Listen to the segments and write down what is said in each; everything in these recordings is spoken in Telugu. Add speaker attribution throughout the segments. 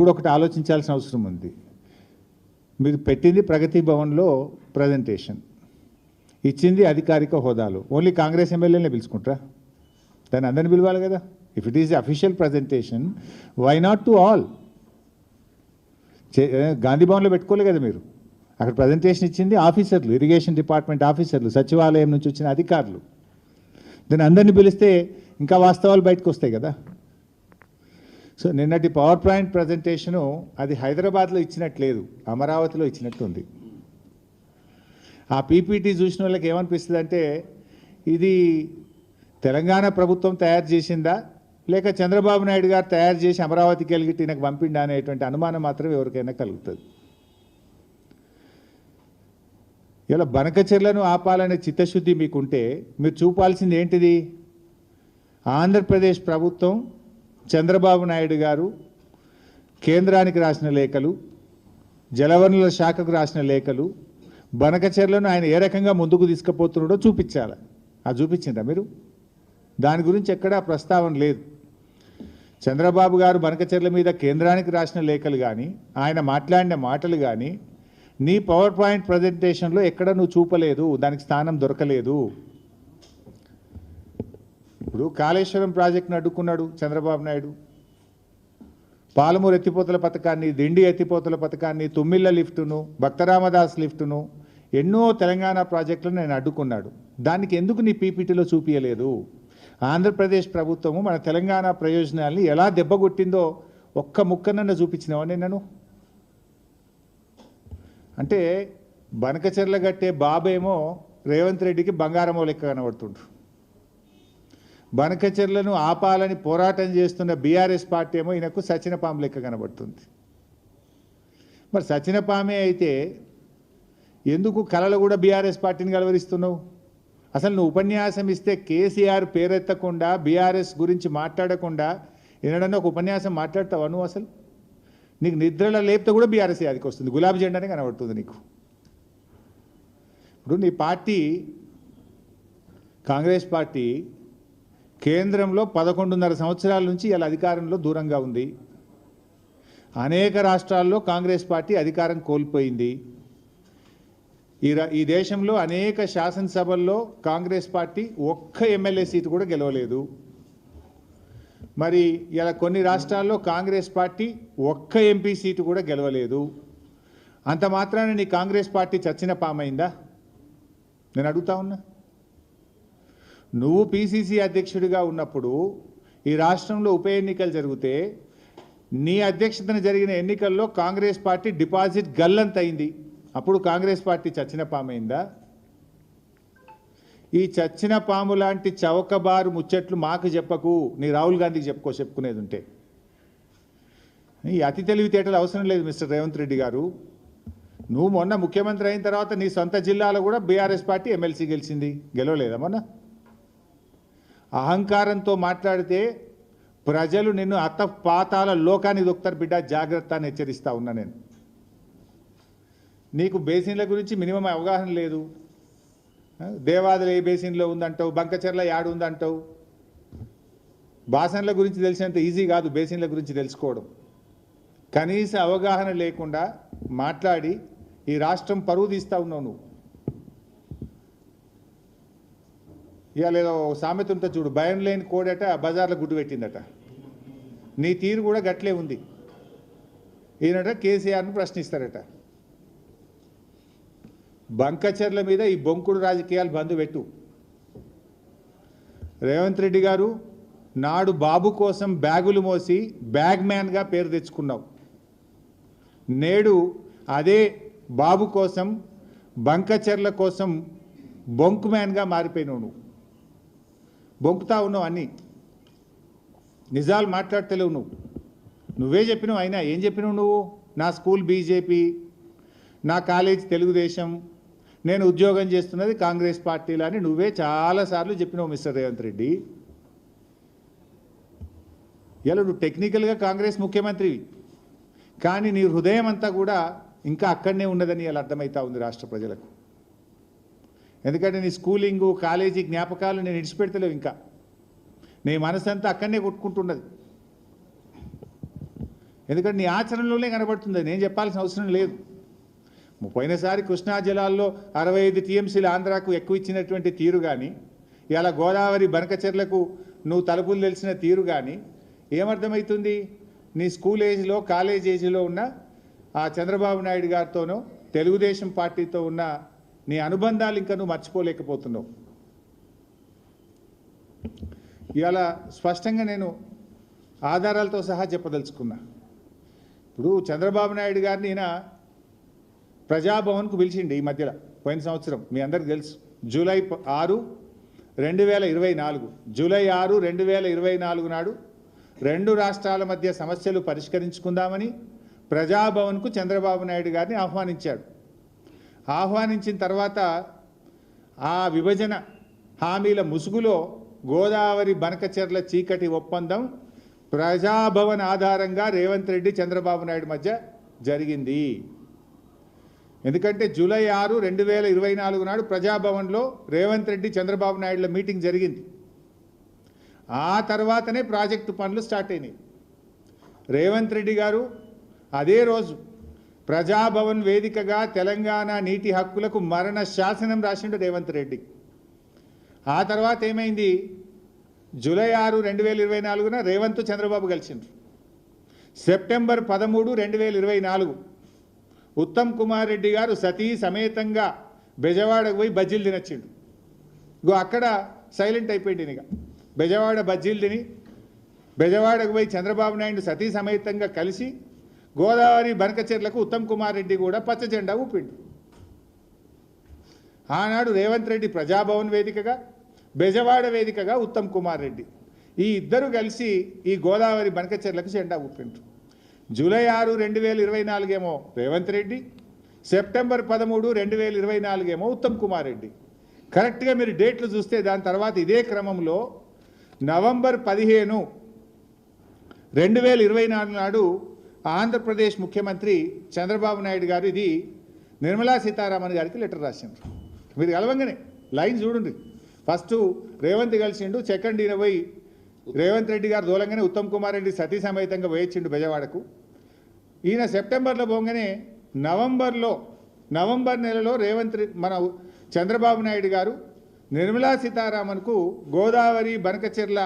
Speaker 1: ఇప్పుడు ఒకటి ఆలోచించాల్సిన అవసరం ఉంది. మీరు పెట్టింది ప్రగతి భవన్లో ప్రజెంటేషన్ ఇచ్చింది అధికారిక హోదాలు. ఓన్లీ కాంగ్రెస్ ఎమ్మెల్యేనే పిలుచుకుంటారా? దాన్ని అందరిని పిలవాలి కదా. If it is official presentation why not to all Gandhi భవన్లో పెట్టుకోలే కదా మీరు. అక్కడ ప్రజెంటేషన్ ఇచ్చింది ఆఫీసర్లు ఇరిగేషన్ డిపార్ట్మెంట్ ఆఫీసర్లు సచివాలయం నుంచి వచ్చిన అధికారులు. దాన్ని అందరిని పిలిస్తే ఇంకా వాస్తవాలు బయటకు వస్తాయి కదా. సో నిన్నటి పవర్ పాయింట్ ప్రజెంటేషను అది హైదరాబాద్లో ఇచ్చినట్లేదు అమరావతిలో ఇచ్చినట్టు ఉంది ఆ పీపీటీ చూసిన వాళ్ళకి ఏమనిపిస్తుంది అంటే ఇది తెలంగాణ ప్రభుత్వం తయారు చేసిందా లేక చంద్రబాబు నాయుడు గారు తయారు చేసి అమరావతికి వెళ్ళి ఈయనకు పంపిండా అనేటువంటి అనుమానం మాత్రం ఎవరికైనా కలుగుతుంది. ఇలా బనకచెర్లను ఆపాలనే చిత్తశుద్ధి మీకుంటే మీరు చూపాల్సింది ఏంటిది? ఆంధ్రప్రదేశ్ ప్రభుత్వం చంద్రబాబు నాయుడు గారు కేంద్రానికి రాసిన లేఖలు జలవనరుల శాఖకు రాసిన లేఖలు బనకచెర్లను ఆయన ఏ రకంగా ముందుకు తీసుకుపోతున్నాడో చూపించాలి. అది చూపించిండ్రా మీరు? దాని గురించి ఎక్కడా ప్రస్తావన లేదు. చంద్రబాబు గారు బనకచెర్ల మీద కేంద్రానికి రాసిన లేఖలు కానీ ఆయన మాట్లాడిన మాటలు కానీ నీ పవర్ పాయింట్ ప్రజెంటేషన్లో ఎక్కడ నువ్వు చూపలేదు దానికి స్థానం దొరకలేదు. ఇప్పుడు కాళేశ్వరం ప్రాజెక్టును అడ్డుకున్నాడు చంద్రబాబు నాయుడు. పాలమూరు ఎత్తిపోతల పథకాన్ని దిండి ఎత్తిపోతల పథకాన్ని తుమ్మిళ్ళ లిఫ్టును భక్తరామదాస్ లిఫ్టును ఎన్నో తెలంగాణ ప్రాజెక్టులను నేను అడ్డుకున్నాడు. దానికి ఎందుకు నీ పీపీటీలో చూపించలేదు ఆంధ్రప్రదేశ్ ప్రభుత్వము మన తెలంగాణ ప్రయోజనాల్ని ఎలా దెబ్బగొట్టిందో ఒక్క ముక్కనన్న చూపించినావని నన్ను అంటే బనకచెర్ల గట్టే బాబేమో రేవంత్ రెడ్డికి బంగారమో లెక్క కనబడుతుండ్రు. బనకచర్లను ఆపాలని పోరాటం చేస్తున్న బీఆర్ఎస్ పార్టీ ఏమో ఈయనకు సచినపాము లెక్క కనబడుతుంది. మరి సచినపామే అయితే ఎందుకు కళలు కూడా బీఆర్ఎస్ పార్టీని కలవరిస్తున్నావు? అసలు నువ్వు ఉపన్యాసం ఇస్తే కేసీఆర్ పేరెత్తకుండా బీఆర్ఎస్ గురించి మాట్లాడకుండా ఎన్నడన్నా ఒక ఉపన్యాసం మాట్లాడతావా నువ్వు అసలు? నీకు నిద్రలో లేపితే కూడా బీఆర్ఎస్ యాదికి వస్తుంది. గులాబీ జెండానే కనబడుతుంది నీకు. ఇప్పుడు నీ పార్టీ కాంగ్రెస్ పార్టీ కేంద్రంలో పదకొండున్నర సంవత్సరాల నుంచి ఇలా అధికారంలో దూరంగా ఉంది. అనేక రాష్ట్రాల్లో కాంగ్రెస్ పార్టీ అధికారం కోల్పోయింది. ఈ రా ఈ దేశంలో అనేక శాసనసభల్లో కాంగ్రెస్ పార్టీ ఒక్క ఎమ్మెల్యే సీటు కూడా గెలవలేదు. మరి ఇలా కొన్ని రాష్ట్రాల్లో కాంగ్రెస్ పార్టీ ఒక్క ఎంపీ సీటు కూడా గెలవలేదు. అంత మాత్రాన నీ కాంగ్రెస్ పార్టీ చచ్చిన పామైందా? నేను అడుగుతా ఉన్నా. నువ్వు పిసిసి అధ్యక్షుడిగా ఉన్నప్పుడు ఈ రాష్ట్రంలో ఉప ఎన్నికలు జరిగితే నీ అధ్యక్షతన జరిగిన ఎన్నికల్లో కాంగ్రెస్ పార్టీ డిపాజిట్ గల్లంతయింది అప్పుడు కాంగ్రెస్ పార్టీ చచ్చిన పామైందా? ఈ చచ్చిన పాము లాంటి చౌకబారు ముచ్చట్లు మాకు చెప్పకు. నీ రాహుల్ గాంధీకి చెప్పుకో చెప్పుకునేది ఉంటే ఈ అతి తెలివితేటలు అవసరం లేదు మిస్టర్ రేవంత్ రెడ్డి గారు. నువ్వు మొన్న ముఖ్యమంత్రి అయిన తర్వాత నీ సొంత జిల్లాలో కూడా బీఆర్ఎస్ పార్టీ ఎమ్మెల్సీ గెలిచింది. గెలవలేదా మొన్న? అహంకారంతో మాట్లాడితే ప్రజలు నిన్ను అత్త పాతాల లోకాన్ని దొక్కుతారు బిడ్డ జాగ్రత్త అని హెచ్చరిస్తా ఉన్నా నేను. నీకు బేసిన్ల గురించి మినిమం అవగాహన లేదు. దేవాదులు ఏ బేసిన్లో ఉందంటావు? బంకచెర్ల యాడు ఉందంటావు? బాసన్ల గురించి తెలిసినంత ఈజీ కాదు బేసిన్ల గురించి తెలుసుకోవడం. కనీస అవగాహన లేకుండా మాట్లాడి ఈ రాష్ట్రం పరువు తీస్తా ఉన్నావు నువ్వు. ఇవాళ ఏదో సామెత ఉంటే చూడు భయం లేని కోడట బజార్లో గుడ్డు పెట్టిందట. నీ తీరు కూడా గట్లే ఉంది. ఈయనట కేసీఆర్ను ప్రశ్నిస్తారట. బంకచర్ల మీద ఈ బొంకుడు రాజకీయాలు బంద్ పెట్టు. రేవంత్ రెడ్డి గారు నాడు బాబు కోసం బ్యాగులు మోసి బ్యాగ్ మ్యాన్గా పేరు తెచ్చుకున్నావు. నేడు అదే బాబు కోసం బంకచెర్ల కోసం బొంకు మ్యాన్గా మారిపోయినావు నువ్వు. బొంకుతా ఉన్నావు అన్నీ. నిజాలు మాట్లాడతలేవు నువ్వు. నువ్వే చెప్పినావు అయినా ఏం చెప్పినావు నువ్వు? నా స్కూల్ బీజేపీ నా కాలేజ్ తెలుగుదేశం నేను ఉద్యోగం చేస్తున్నది కాంగ్రెస్ పార్టీలో అని నువ్వే చాలాసార్లు చెప్పినావు మిస్టర్ రేవంత్ రెడ్డి. ఇలా నువ్వు టెక్నికల్గా కాంగ్రెస్ ముఖ్యమంత్రివి. కానీ నీ హృదయం అంతా కూడా ఇంకా అక్కడనే ఉన్నదని ఇలా అర్థమవుతా ఉంది రాష్ట్ర ప్రజలకు. ఎందుకంటే నీ స్కూలింగు కాలేజీ జ్ఞాపకాలు నేను ఇడిచిపెడతలేవు ఇంకా. నీ మనసంతా అక్కడనే కొట్టుకుంటున్నది. ఎందుకంటే నీ ఆచరణలోనే కనబడుతుంది. నేను చెప్పాల్సిన అవసరం లేదు. పోయినసారి కృష్ణా జలాల్లో అరవై ఐదు టీఎంసీలు ఆంధ్రాకు ఎక్కువ ఇచ్చినటువంటి తీరు కానీ ఇలా గోదావరి బనకచెర్లకు నువ్వు తలుపులు తెలిసిన తీరు కానీ ఏమర్థమవుతుంది నీ స్కూల్ ఏజ్లో కాలేజ్ ఏజ్లో ఉన్న ఆ చంద్రబాబు నాయుడు గారితోనో తెలుగుదేశం పార్టీతో ఉన్న నీ అనుబంధాలు ఇంకా నువ్వు మర్చిపోలేకపోతున్నావు. ఇవాళ స్పష్టంగా నేను ఆధారాలతో సహా చెప్పదలుచుకున్నా. ఇప్పుడు చంద్రబాబు నాయుడు గారిని ఈయన ప్రజాభవన్కు పిలిచిండి ఈ మధ్యలో పోయిన సంవత్సరం మీ అందరికి తెలుసు. జూలై ఆరు రెండు వేల ఇరవై నాలుగు జూలై ఆరు రెండు వేల ఇరవై నాలుగు నాడు రెండు రాష్ట్రాల మధ్య సమస్యలు పరిష్కరించుకుందామని ప్రజాభవన్కు చంద్రబాబు నాయుడు గారిని ఆహ్వానించాడు. ఆహ్వానించిన తర్వాత ఆ విభజన హామీల ముసుగులో గోదావరి బనకచెర్ల చీకటి ఒప్పందం ప్రజాభవన్ ఆధారంగా రేవంత్ రెడ్డి చంద్రబాబు నాయుడు మధ్య జరిగింది. ఎందుకంటే జూలై ఆరు రెండు వేల ఇరవై నాలుగు నాడు ప్రజాభవన్లో రేవంత్ రెడ్డి చంద్రబాబు నాయుడుల మీటింగ్ జరిగింది. ఆ తర్వాతనే ప్రాజెక్టు పనులు స్టార్ట్ అయినాయి. రేవంత్ రెడ్డి గారు అదే రోజు ప్రజాభవన్ వేదికగా తెలంగాణ నీటి హక్కులకు మరణ శాసనం రాసిండు రేవంత్ రెడ్డి. ఆ తర్వాత ఏమైంది? జూలై ఆరు రెండు వేల ఇరవై నాలుగున రేవంత్ చంద్రబాబు కలిసిండ్రు సెప్టెంబర్ పదమూడు రెండు వేల ఇరవై నాలుగు. ఉత్తమ్ కుమార్ రెడ్డి గారు సతీ సమేతంగా బెజవాడకు పోయి బజ్జీలు తినొచ్చిండు. ఇగో అక్కడ సైలెంట్ అయిపోయింది ఇక బెజవాడ బజ్జీలు తిని బెజవాడకు పోయి చంద్రబాబు నాయుడు సతీ సమేతంగా కలిసి గోదావరి బనకచెర్లకు ఉత్తమ్ కుమార్ రెడ్డి కూడా పచ్చ జెండా ఊపిండు. ఆనాడు రేవంత్ రెడ్డి ప్రజాభవన్ వేదికగా బెజవాడ వేదికగా ఉత్తమ్ కుమార్ రెడ్డి. ఈ ఇద్దరు కలిసి ఈ గోదావరి బనకచెర్లకు జెండా ఊపిండ్రు. జూలై ఆరు రెండు వేల ఇరవై నాలుగేమో రేవంత్ రెడ్డి సెప్టెంబర్ పదమూడు రెండు వేల ఇరవై నాలుగేమో ఉత్తమ్ కుమార్ రెడ్డి. కరెక్ట్గా మీరు డేట్లు చూస్తే దాని తర్వాత ఇదే క్రమంలో నవంబర్ పదిహేను రెండు వేల ఇరవై నాలుగు నాడు ఆంధ్రప్రదేశ్ ముఖ్యమంత్రి చంద్రబాబు నాయుడు గారు ఇది నిర్మలా సీతారామన్ గారికి లెటర్ రాసిండ్రు. మీరు కలవంగానే లైన్ చూడండి. ఫస్ట్ రేవంత్ కలిసిండు సెకండ్ ఈయన పోయి రేవంత్ రెడ్డి గారు దూలంగానే ఉత్తమ్ కుమార్ రెడ్డి సతీ సమేతంగా వేయించిండు బెజవాడకు. ఈయన సెప్టెంబర్లో పోగానే నవంబర్లో నవంబర్ నెలలో రేవంత్ మన చంద్రబాబు నాయుడు గారు నిర్మలా సీతారామన్కు గోదావరి బనకచెర్ల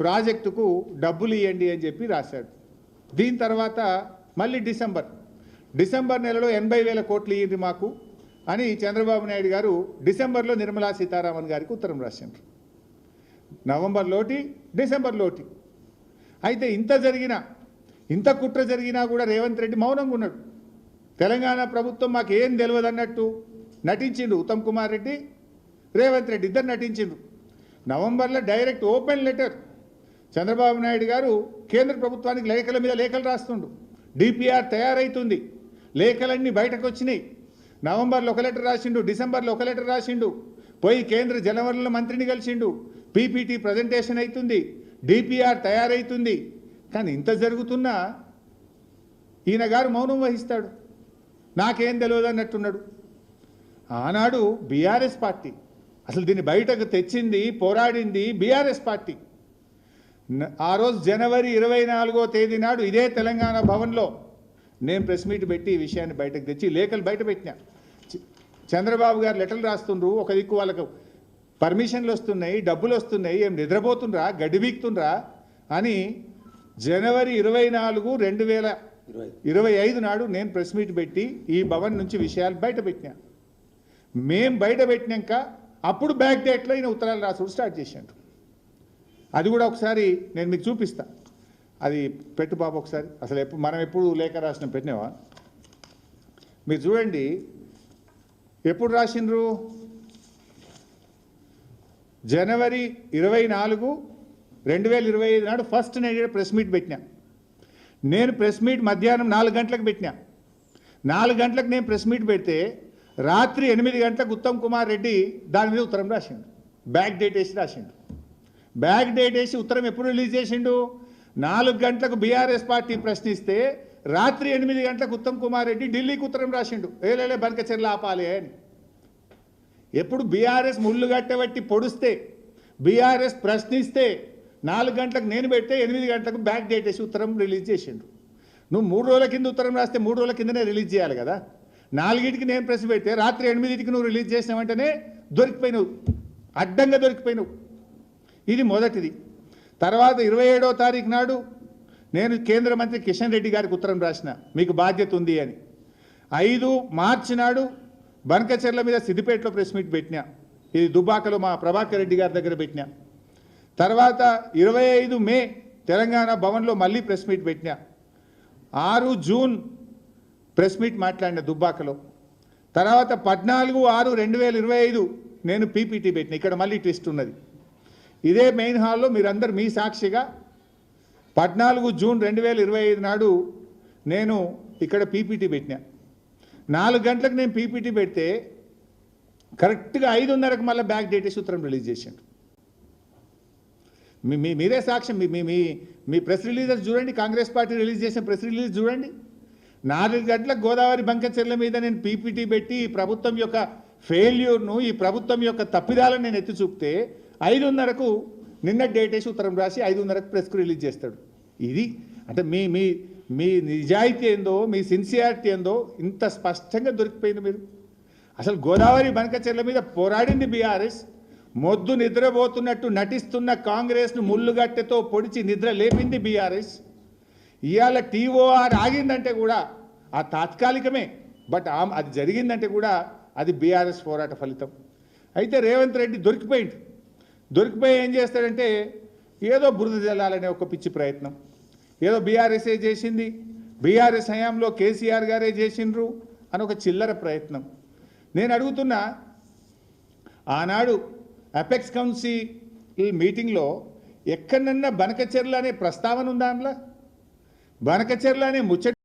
Speaker 1: ప్రాజెక్టుకు డబ్బులు ఇవ్వండి అని చెప్పి రాశాడు. దీని తర్వాత మళ్ళీ డిసెంబర్. డిసెంబర్ నెలలో ఎనభై వేల కోట్లు ఇయ్యింది మాకు అని చంద్రబాబు నాయుడు గారు డిసెంబర్లో నిర్మలా సీతారామన్ గారికి ఉత్తరం రాసిండ్రు. నవంబర్లోటి డిసెంబర్లోటి అయితే ఇంత జరిగినా ఇంత కుట్ర జరిగినా కూడా రేవంత్ రెడ్డి మౌనంగా ఉన్నాడు. తెలంగాణ ప్రభుత్వం మాకు ఏం తెలియదు అన్నట్టు నటించిండు ఉత్తమ్ కుమార్ రెడ్డి రేవంత్ రెడ్డి ఇద్దరు నటించిండ్రు. నవంబర్లో direct open letter Chandrababu Naidu garu కేంద్ర ప్రభుత్వానికి లేఖల మీద లేఖలు రాస్తుండు. డిపిఆర్ తయారైతుంది. లేఖలన్నీ బయటకు వచ్చినాయి. నవంబర్లో ఒక లెటర్ రాసిండు డిసెంబర్లో ఒక లెటర్ రాసిండు. పోయి కేంద్ర జలవనరుల మంత్రిని కలిసిండు. పీపీటీ ప్రజెంటేషన్ అవుతుంది డిపిఆర్ తయారైతుంది. కానీ ఇంత జరుగుతున్నా ఈయన గారు మౌనం వహిస్తాడు. నాకేం తెలియదు అన్నట్టున్నాడు. ఆనాడు బీఆర్ఎస్ పార్టీ. అసలు దీన్ని బయటకు తెచ్చింది పోరాడింది బీఆర్ఎస్ పార్టీ. ఆ రోజు జనవరి ఇరవై నాలుగో తేదీ నాడు ఇదే తెలంగాణ భవన్లో నేను ప్రెస్ మీట్ పెట్టి ఈ విషయాన్ని బయటకు తెచ్చి లేఖలు బయట పెట్టినా. చంద్రబాబు గారు లెటర్లు రాస్తుండ్రు ఒక దిక్కు వాళ్ళకు పర్మిషన్లు వస్తున్నాయి డబ్బులు వస్తున్నాయి ఏం నిద్రపోతుండ్రా గడ్డిబీక్తుండ్రా అని జనవరి ఇరవై నాలుగు రెండు వేల ఇరవై ఐదు నాడు నేను ప్రెస్ మీట్ పెట్టి ఈ భవన్ నుంచి విషయాలు బయట పెట్టినా. మేం బయట పెట్టినాక అప్పుడు బ్యాక్ డేట్లో ఈయన ఉత్తరాలు రాసుడు స్టార్ట్ చేశాడు అది కూడా ఒకసారి నేను మీకు చూపిస్తా. అది పెట్టు బాబు ఒకసారి. అసలు ఎప్పుడు మనం ఎప్పుడు లేఖ రాసిన పెట్టినావా? మీరు చూడండి. ఎప్పుడు రాసిండ్రు? జనవరి ఇరవై నాలుగు రెండు వేల ఇరవై ఐదు నాడు ఫస్ట్ నేను ప్రెస్ మీట్ పెట్టినా. నేను ప్రెస్ మీట్ మధ్యాహ్నం నాలుగు గంటలకు పెట్టినా. నాలుగు గంటలకు నేను ప్రెస్ మీట్ పెడితే రాత్రి ఎనిమిది గంటలకు ఉత్తమ్ కుమార్ రెడ్డి దాని మీద ఉత్తరం రాసిండు. బ్యాక్ డేట్ వేసి రాసిండు. బ్యాక్ డేట్ వేసి ఉత్తరం ఎప్పుడు రిలీజ్ చేసిండు? నాలుగు గంటలకు బీఆర్ఎస్ పార్టీ ప్రశ్నిస్తే రాత్రి ఎనిమిది గంటలకు ఉత్తమ్ కుమార్ రెడ్డి ఢిల్లీకి ఉత్తరం రాసిండు. ఏలేలే బనకచెర్ల ఆపాలి అని. ఎప్పుడు బీఆర్ఎస్ ముళ్ళు గట్టబట్టి పొడిస్తే బీఆర్ఎస్ ప్రశ్నిస్తే నాలుగు గంటలకు నేను పెడితే ఎనిమిది గంటలకు బ్యాక్ డేట్ వేసి ఉత్తరం రిలీజ్ చేసిండు. నువ్వు మూడు రోజుల కింద ఉత్తరం రాస్తే మూడు రోజుల కిందనే రిలీజ్ చేయాలి కదా? నాలుగింటికి నేను ప్రెస్ పెడితే రాత్రి ఎనిమిదింటికి నువ్వు రిలీజ్ చేసిన వెంటనే దొరికిపోయినావు. అడ్డంగా దొరికిపోయినావు. ఇది మొదటిది. తర్వాత ఇరవై ఏడో తారీఖు నాడు నేను కేంద్ర మంత్రి కిషన్ రెడ్డి గారికి ఉత్తరం రాసిన మీకు బాధ్యత ఉంది అని. ఐదు మార్చి నాడు బనకచెర్ల మీద సిద్దిపేటలో ప్రెస్ మీట్ పెట్టినా ఇది దుబ్బాకలో మా ప్రభాకర్ రెడ్డి గారి దగ్గర పెట్టినా. తర్వాత ఇరవై ఐదు మే తెలంగాణ భవన్లో మళ్ళీ ప్రెస్ మీట్ పెట్టినా. ఆరు జూన్ ప్రెస్ మీట్ మాట్లాడిన దుబ్బాకలో తర్వాత పద్నాలుగు ఆరు రెండు వేల ఇరవై ఐదు నేను పీపీటీ పెట్టిన. ఇక్కడ మళ్ళీ ట్విస్ట్ ఉన్నది. ఇదే మెయిన్ హాల్లో మీరందరు మీ సాక్షిగా పద్నాలుగు జూన్ రెండు వేల ఇరవై ఐదు నాడు నేను ఇక్కడ పీపీటీ పెట్టినా. నాలుగు గంటలకు నేను పీపీటీ పెడితే కరెక్ట్గా ఐదున్నరకు మళ్ళీ బ్యాక్ డేటే సూత్రం రిలీజ్ చేసిండు. మీ మీరే సాక్ష్యం మీ మీ మీ మీ ప్రెస్ రిలీజర్ చూడండి కాంగ్రెస్ పార్టీ రిలీజ్ చేసిన ప్రెస్ రిలీజ్ చూడండి. నాలుగు గంటలకు గోదావరి బంకచెర్ల మీద నేను పీపీటీ పెట్టి ఈ ప్రభుత్వం యొక్క ఫెయిల్యూర్ను ఈ ప్రభుత్వం యొక్క తప్పిదాలను నేను ఎత్తి చూపితే ఐదున్నరకు నిన్న డేట్ వేసి ఉత్తరం రాసి ఐదున్నరకు ప్రెస్కు రిలీజ్ చేస్తాడు. ఇది అంటే మీ మీ మీ నిజాయితీ ఏందో మీ సిన్సియారిటీ ఏందో ఇంత స్పష్టంగా దొరికిపోయింది మీరు. అసలు గోదావరి బనకచెర్ల మీద పోరాడింది బీఆర్ఎస్. మొద్దు నిద్రపోతున్నట్టు నటిస్తున్న కాంగ్రెస్ను ముళ్ళుగట్టెతో పొడిచి నిద్ర లేపింది బీఆర్ఎస్. ఇవాళ టీఓఆర్ ఆగిందంటే కూడా ఆ తాత్కాలికమే బట్ అది జరిగిందంటే కూడా అది బీఆర్ఎస్ పోరాట ఫలితం. అయితే రేవంత్ రెడ్డి దొరికిపోయింది దొరికిపోయి ఏం చేస్తాడంటే ఏదో బురద జల్లాలనే ఒక పిచ్చి ప్రయత్నం. ఏదో బీఆర్ఎస్ఏ చేసింది బీఆర్ఎస్ హయాంలో కేసీఆర్ గారే చేసిండ్రు అని ఒక చిల్లర ప్రయత్నం. నేను అడుగుతున్నా ఆనాడు అపెక్స్ కౌన్సిల్ మీటింగ్లో ఎక్కడన్నా బనకచెర్ల అనే ప్రస్తావన ఉందా అందులో? బనకచెర్ల అనే ముచ్చట